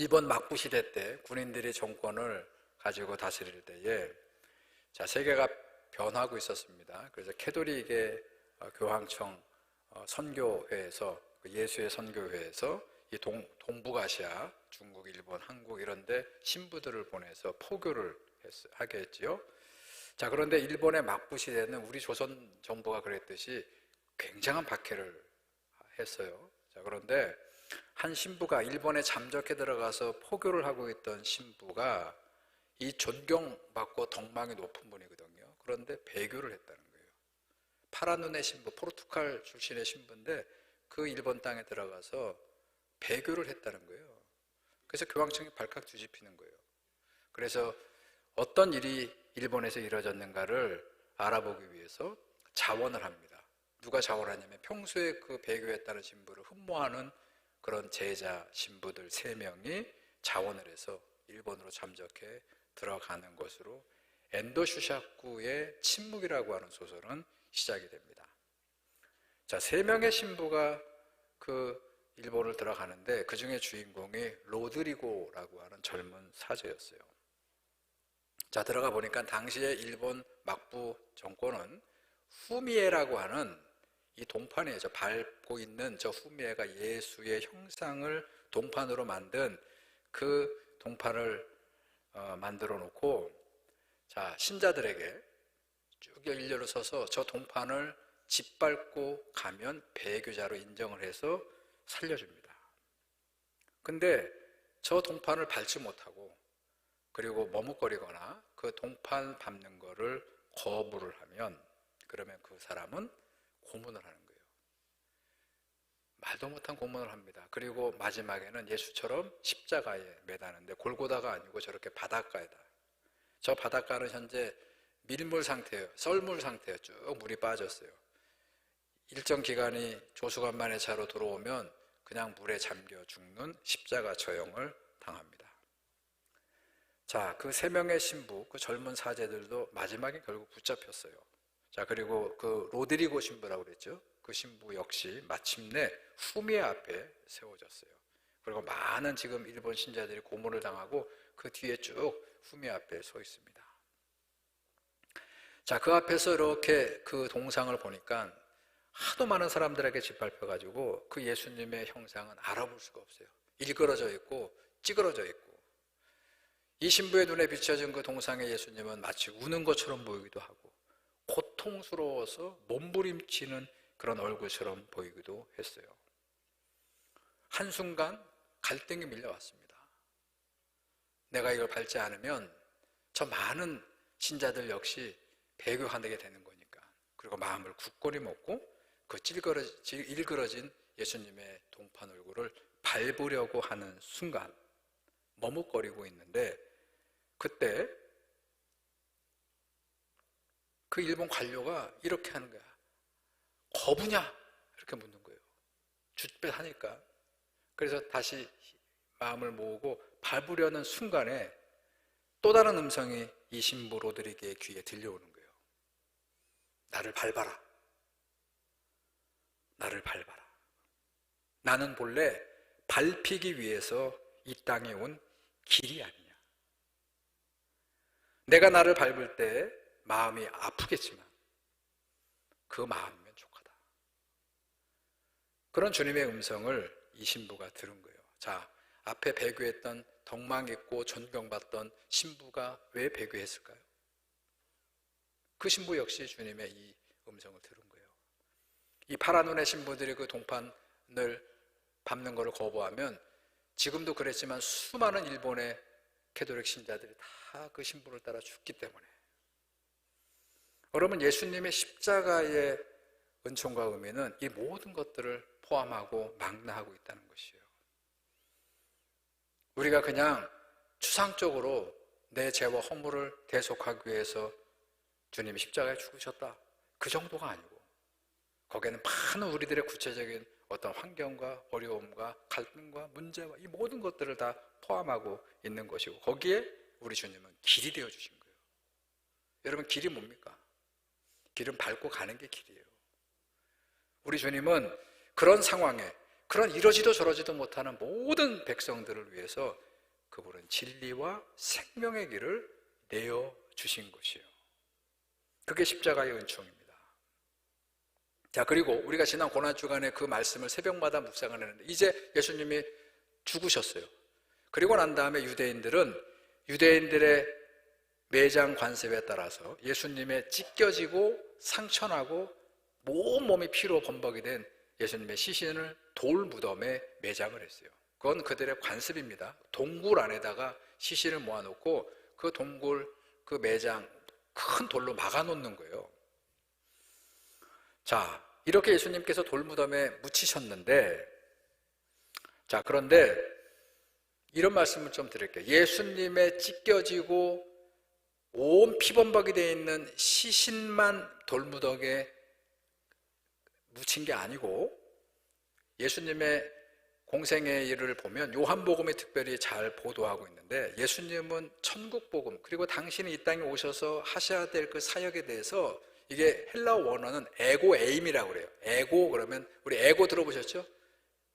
일본 막부 시대 때 군인들이 정권을 가지고 다스릴 때에 자 세계가 변하고 있었습니다. 그래서 캐도릭의 어, 교황청 어, 선교회에서 그 예수의 선교회에서 이 동, 동북아시아, 중국, 일본, 한국 이런데 신부들을 보내서 포교를 했, 하게 했지요. 자 그런데 일본의 막부 시대는 우리 조선 정부가 그랬듯이 굉장한 박해를 했어요. 자 그런데 한 신부가 일본에 잠적해 들어가서 포교를 하고 있던 신부가 이 존경받고 덕망이 높은 분이거든요. 그런데 배교를 했다는 거예요. 파란 눈의 신부, 포르투갈 출신의 신부인데 그 일본 땅에 들어가서 배교를 했다는 거예요. 그래서 교황청이 발칵 뒤집히는 거예요. 그래서 어떤 일이 일본에서 이루어졌는가를 알아보기 위해서 자원을 합니다. 누가 자원하냐면 평소에 그 배교했다는 신부를 흠모하는 그런 제자 신부들 세 명이 자원을 해서 일본으로 잠적해 들어가는 것으로 엔도 슈샤쿠의 침묵이라고 하는 소설은 시작이 됩니다. 자, 세 명의 신부가 그 일본을 들어가는데 그 중에 주인공이 로드리고라고 하는 젊은 사제였어요. 자, 들어가 보니까 당시에 일본 막부 정권은 후미에라고 하는 이 동판에 저 밟고 있는 저 후미에가 예수의 형상을 동판으로 만든 그 동판을 어, 만들어 놓고 자 신자들에게 쭉 일렬로 서서 저 동판을 짓밟고 가면 배교자로 인정을 해서 살려줍니다. 근데 저 동판을 밟지 못하고 그리고 머뭇거리거나 그 동판 밟는 거를 거부를 하면 그러면 그 사람은 고문을 하는 거예요. 말도 못한 고문을 합니다. 그리고 마지막에는 예수처럼 십자가에 매다는데 골고다가 아니고 저렇게 바닷가에다. 저 바닷가는 현재 밀물 상태예요. 썰물 상태예요. 쭉 물이 빠졌어요. 일정 기간이 조수간만의 차로 들어오면 그냥 물에 잠겨 죽는 십자가 처형을 당합니다. 자, 그 세 명의 신부, 그 젊은 사제들도 마지막에 결국 붙잡혔어요. 자, 그리고 그 로드리고 신부라고 그랬죠. 그 신부 역시 마침내 후미에 앞에 세워졌어요. 그리고 많은 지금 일본 신자들이 고문을 당하고 그 뒤에 쭉 후미 앞에 서 있습니다. 자, 그 앞에서 이렇게 그 동상을 보니까 하도 많은 사람들에게 짓밟혀가지고 그 예수님의 형상은 알아볼 수가 없어요. 일그러져 있고 찌그러져 있고 이 신부의 눈에 비춰진 그 동상의 예수님은 마치 우는 것처럼 보이기도 하고 고통스러워서 몸부림치는 그런 얼굴처럼 보이기도 했어요. 한순간 갈등이 밀려왔습니다. 내가 이걸 밟지 않으면 저 많은 신자들 역시 배교하게 되는 거니까. 그리고 마음을 굳건히 먹고 그 찔그러진, 일그러진 예수님의 동판 얼굴을 밟으려고 하는 순간 머뭇거리고 있는데 그때 그 일본 관료가 이렇게 하는 거야. 거부냐? 이렇게 묻는 거예요. 주짓배하니까. 그래서 다시 마음을 모으고 밟으려는 순간에 또 다른 음성이 이 로드리게의 귀에 들려오는 거예요. 나를 밟아라. 나를 밟아라. 나는 본래 밟히기 위해서 이 땅에 온 길이 아니냐. 내가 나를 밟을 때 마음이 아프겠지만 그 마음이면 족하다. 그런 주님의 음성을 이 신부가 들은 거예요. 자, 앞에 배교했던 덕망 있고 존경받던 신부가 왜 배교했을까요? 그 신부 역시 주님의 이 음성을 들은 거예요. 이 파란 눈의 신부들이 그 동판을 밟는 것을 거부하면 지금도 그랬지만 수많은 일본의 캐도릭 신자들이 다 그 신부를 따라 죽기 때문에 여러분 예수님의 십자가의 은총과 의미는 이 모든 것들을 포함하고 망라하고 있다는 것이에요. 우리가 그냥 추상적으로 내 죄와 허물을 대속하기 위해서 주님이 십자가에 죽으셨다. 그 정도가 아니고 거기에는 많은 우리들의 구체적인 어떤 환경과 어려움과 갈등과 문제와 이 모든 것들을 다 포함하고 있는 것이고 거기에 우리 주님은 길이 되어 주신 거예요. 여러분 길이 뭡니까? 길은 밟고 가는 게 길이에요. 우리 주님은 그런 상황에 그런 이러지도 저러지도 못하는 모든 백성들을 위해서 그분은 진리와 생명의 길을 내어 주신 것이요. 그게 십자가의 은총입니다. 자, 그리고 우리가 지난 고난 주간에 그 말씀을 새벽마다 묵상을 했는데 이제 예수님이 죽으셨어요. 그리고 난 다음에 유대인들은 유대인들의 매장 관습에 따라서 예수님의 찢겨지고 상처나고 온 몸이 피로 범벅이 된 예수님의 시신을 돌 무덤에 매장을 했어요. 그건 그들의 관습입니다. 동굴 안에다가 시신을 모아놓고 그 동굴 그 매장 큰 돌로 막아놓는 거예요. 자, 이렇게 예수님께서 돌무덤에 묻히셨는데, 자, 그런데 이런 말씀을 좀 드릴게요. 예수님의 찢겨지고 온 피범벅이 되어 있는 시신만 돌무덤에 묻힌 게 아니고 예수님의 공생의 일을 보면 요한복음이 특별히 잘 보도하고 있는데 예수님은 천국복음 그리고 당신이 이 땅에 오셔서 하셔야 될 그 사역에 대해서 이게 헬라어 원어는 에고 에임이라고 그래요. 에고 그러면 우리 에고 들어보셨죠?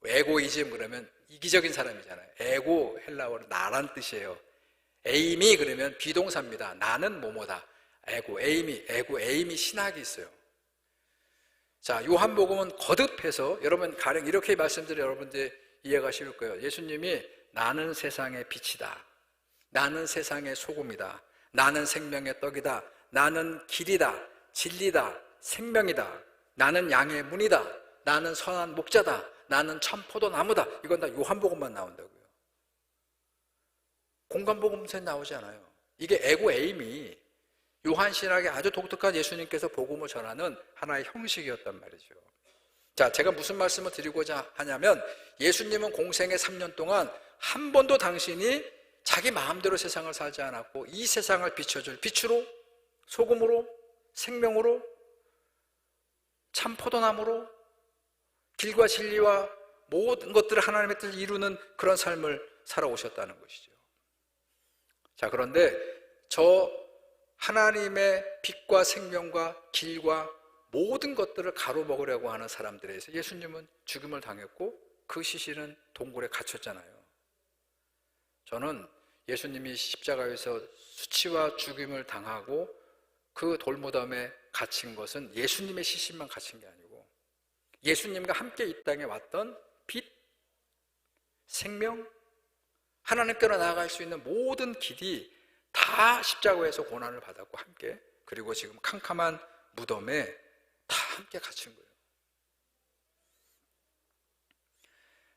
에고이즘 그러면 이기적인 사람이잖아요. 에고 헬라어는 나란 뜻이에요. 에임이 그러면 비동사입니다. 나는 뭐뭐다. 에고 에임이 에고 에임이 신학이 있어요. 자, 요한복음은 거듭해서 여러분 가령 이렇게 말씀드려 여러분들 이해가 쉬울 거예요. 예수님이 나는 세상의 빛이다. 나는 세상의 소금이다. 나는 생명의 떡이다. 나는 길이다. 진리다. 생명이다. 나는 양의 문이다. 나는 선한 목자다. 나는 참 포도 나무다. 이건 다 요한복음만 나온다고요. 공간복음서에 나오지 않아요. 이게 에고 에임이 요한 신학의 아주 독특한 예수님께서 복음을 전하는 하나의 형식이었단 말이죠. 자, 제가 무슨 말씀을 드리고자 하냐면 예수님은 공생의 3년 동안 한 번도 당신이 자기 마음대로 세상을 살지 않았고 이 세상을 비춰줄 빛으로 소금으로 생명으로 참 포도나무로 길과 진리와 모든 것들을 하나님의 뜻을 이루는 그런 삶을 살아오셨다는 것이죠. 자, 그런데 저 하나님의 빛과 생명과 길과 모든 것들을 가로먹으려고 하는 사람들에 의해서 예수님은 죽임을 당했고 그 시신은 동굴에 갇혔잖아요. 저는 예수님이 십자가에서 수치와 죽임을 당하고 그 돌무덤에 갇힌 것은 예수님의 시신만 갇힌 게 아니고 예수님과 함께 이 땅에 왔던 빛, 생명, 하나님께로 나아갈 수 있는 모든 길이 다 십자가에서 고난을 받았고 함께 그리고 지금 캄캄한 무덤에 다 함께 갇힌 거예요.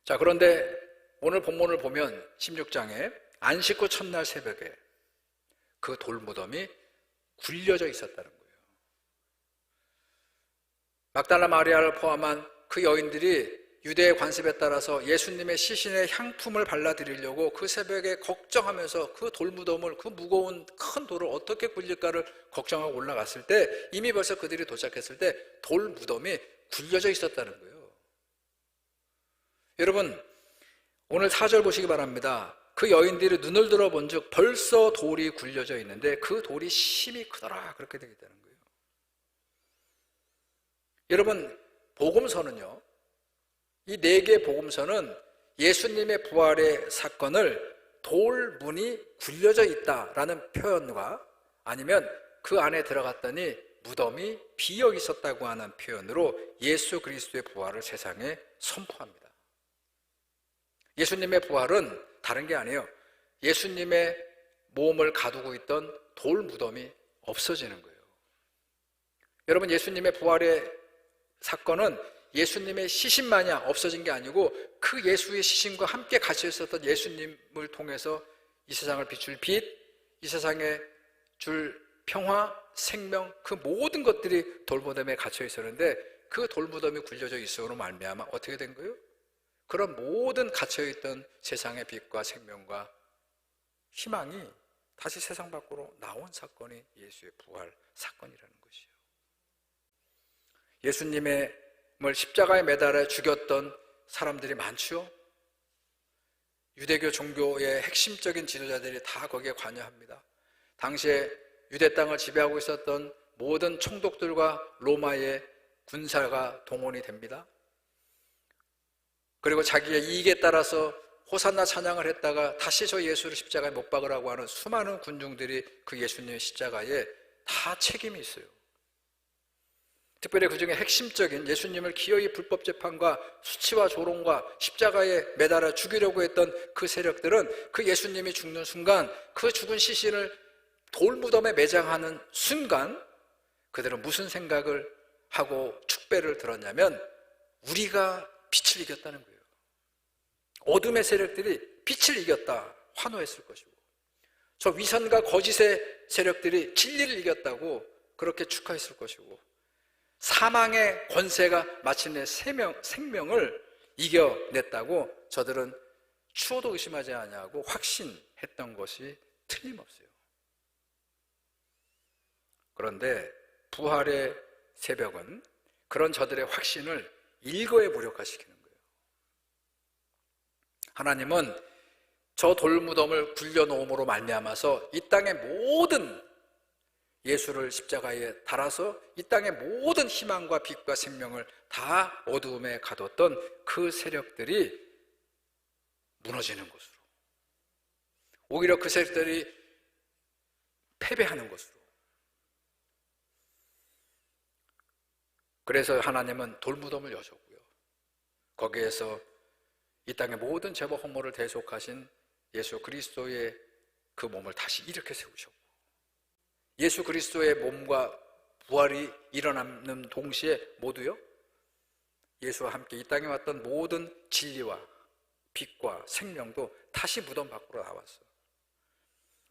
자, 그런데 오늘 본문을 보면 16장에 안식 후 첫날 새벽에 그 돌무덤이 굴려져 있었다는 거예요. 막달라 마리아를 포함한 그 여인들이 유대의 관습에 따라서 예수님의 시신에 향품을 발라드리려고 그 새벽에 걱정하면서 그 돌무덤을 그 무거운 큰 돌을 어떻게 굴릴까를 걱정하고 올라갔을 때 이미 벌써 그들이 도착했을 때 돌 무덤이 굴려져 있었다는 거예요. 여러분 오늘 사절 보시기 바랍니다. 그 여인들이 눈을 들어본 즉 벌써 돌이 굴려져 있는데 그 돌이 심이 크더라 그렇게 되겠다는 거예요. 여러분 복음서는요. 이 네 개의 복음서는 예수님의 부활의 사건을 돌문이 굴려져 있다라는 표현과 아니면 그 안에 들어갔더니 무덤이 비어 있었다고 하는 표현으로 예수 그리스도의 부활을 세상에 선포합니다. 예수님의 부활은 다른 게 아니에요. 예수님의 몸을 가두고 있던 돌 무덤이 없어지는 거예요. 여러분, 예수님의 부활의 사건은 예수님의 시신만이 없어진 게 아니고 그 예수의 시신과 함께 같이 있었던 예수님을 통해서 이 세상을 비출 빛, 이 세상에 줄 평화, 생명, 그 모든 것들이 돌무덤에 갇혀 있었는데 그 돌무덤이 굴려져 있어로 말미암아 어떻게 된 거예요? 그런 모든 갇혀 있던 세상의 빛과 생명과 희망이 다시 세상 밖으로 나온 사건이 예수의 부활 사건이라는 것이요. 예수님의 뭘 십자가에 매달아 죽였던 사람들이 많죠. 유대교 종교의 핵심적인 지도자들이 다 거기에 관여합니다. 당시에 유대 땅을 지배하고 있었던 모든 총독들과 로마의 군사가 동원이 됩니다. 그리고 자기의 이익에 따라서 호산나 찬양을 했다가 다시 저 예수를 십자가에 못 박으라고 하는 수많은 군중들이 그 예수님의 십자가에 다 책임이 있어요. 특별히 그 중에 핵심적인 예수님을 기어이 불법 재판과 수치와 조롱과 십자가에 매달아 죽이려고 했던 그 세력들은 그 예수님이 죽는 순간 그 죽은 시신을 돌무덤에 매장하는 순간 그들은 무슨 생각을 하고 축배를 들었냐면 우리가 빛을 이겼다는 거예요. 어둠의 세력들이 빛을 이겼다 환호했을 것이고 저 위선과 거짓의 세력들이 진리를 이겼다고 그렇게 축하했을 것이고 사망의 권세가 마침내 생명, 생명을 이겨냈다고 저들은 추호도 의심하지 아니하고 확신했던 것이 틀림없어요. 그런데 부활의 새벽은 그런 저들의 확신을 일거에 무력화시키는 거예요. 하나님은 저 돌무덤을 굴려놓음으로 말미암아서 이 땅의 모든 예수를 십자가에 달아서 이 땅의 모든 희망과 빛과 생명을 다 어두움에 가뒀던 그 세력들이 무너지는 것으로 오히려 그 세력들이 패배하는 것으로 그래서 하나님은 돌무덤을 여셨고요. 거기에서 이 땅의 모든 제법 허물을 대속하신 예수 그리스도의 그 몸을 다시 일으켜 세우셨고 예수 그리스도의 몸과 부활이 일어나는 동시에 모두요 예수와 함께 이 땅에 왔던 모든 진리와 빛과 생명도 다시 무덤 밖으로 나왔어.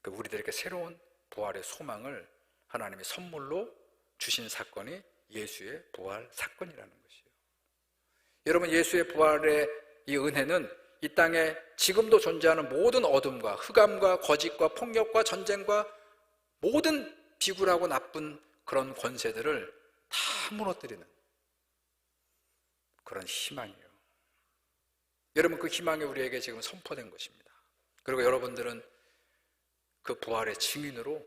그 우리들에게 새로운 부활의 소망을 하나님이 선물로 주신 사건이 예수의 부활 사건이라는 것이에요. 여러분 예수의 부활의 이 은혜는 이 땅에 지금도 존재하는 모든 어둠과 흑암과 거짓과 폭력과 전쟁과 모든 비굴하고 나쁜 그런 권세들을 다 무너뜨리는 그런 희망이에요. 여러분 그 희망이 우리에게 지금 선포된 것입니다. 그리고 여러분들은 그 부활의 증인으로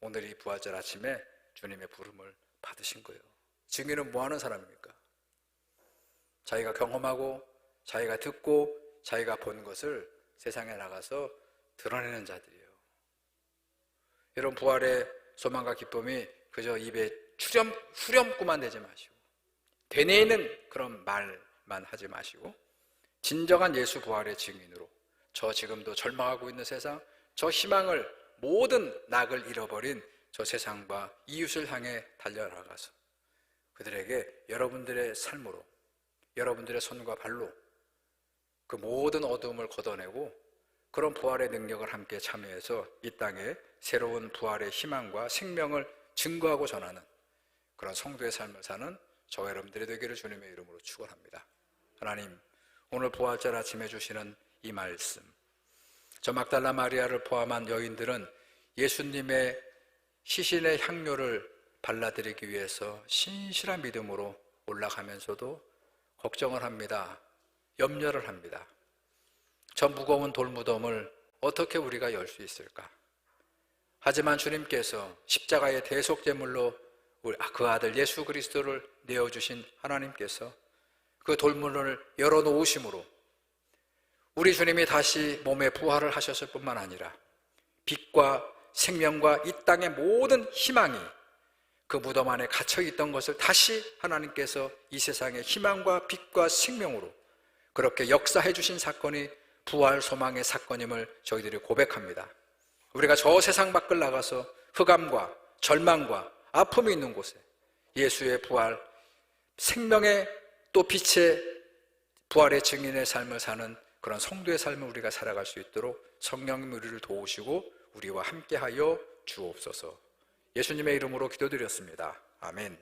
오늘 이 부활절 아침에 주님의 부름을 받으신 거예요. 증인은 뭐 하는 사람입니까? 자기가 경험하고 자기가 듣고 자기가 본 것을 세상에 나가서 드러내는 자들이에요. 여러분 부활의 소망과 기쁨이 그저 입에 추렴 후렴구만 되지 마시고 되뇌이는 그런 말만 하지 마시고 진정한 예수 부활의 증인으로 저 지금도 절망하고 있는 세상 저 희망을 모든 낙을 잃어버린 저 세상과 이웃을 향해 달려나가서 그들에게 여러분들의 삶으로 여러분들의 손과 발로 그 모든 어둠을 걷어내고 그런 부활의 능력을 함께 참여해서 이 땅에 새로운 부활의 희망과 생명을 증거하고 전하는 그런 성도의 삶을 사는 저와 여러분들이 되기를 주님의 이름으로 축원합니다. 하나님, 오늘 부활절 아침에 주시는 이 말씀. 저 막달라 마리아를 포함한 여인들은 예수님의 시신의 향료를 발라드리기 위해서 신실한 믿음으로 올라가면서도 걱정을 합니다. 염려를 합니다. 저 무거운 돌무덤을 어떻게 우리가 열 수 있을까? 하지만 주님께서 십자가의 대속제물로 아, 그 아들 예수 그리스도를 내어주신 하나님께서 그 돌문을 열어놓으심으로 우리 주님이 다시 몸에 부활을 하셨을 뿐만 아니라 빛과 생명과 이 땅의 모든 희망이 그 무덤 안에 갇혀 있던 것을 다시 하나님께서 이 세상의 희망과 빛과 생명으로 그렇게 역사해 주신 사건이 부활 소망의 사건임을 저희들이 고백합니다. 우리가 저 세상 밖을 나가서 흑암과 절망과 아픔이 있는 곳에 예수의 부활, 생명의 또 빛의 부활의 증인의 삶을 사는 그런 성도의 삶을 우리가 살아갈 수 있도록 성령님 우리를 도우시고 우리와 함께하여 주옵소서. 예수님의 이름으로 기도드렸습니다. 아멘.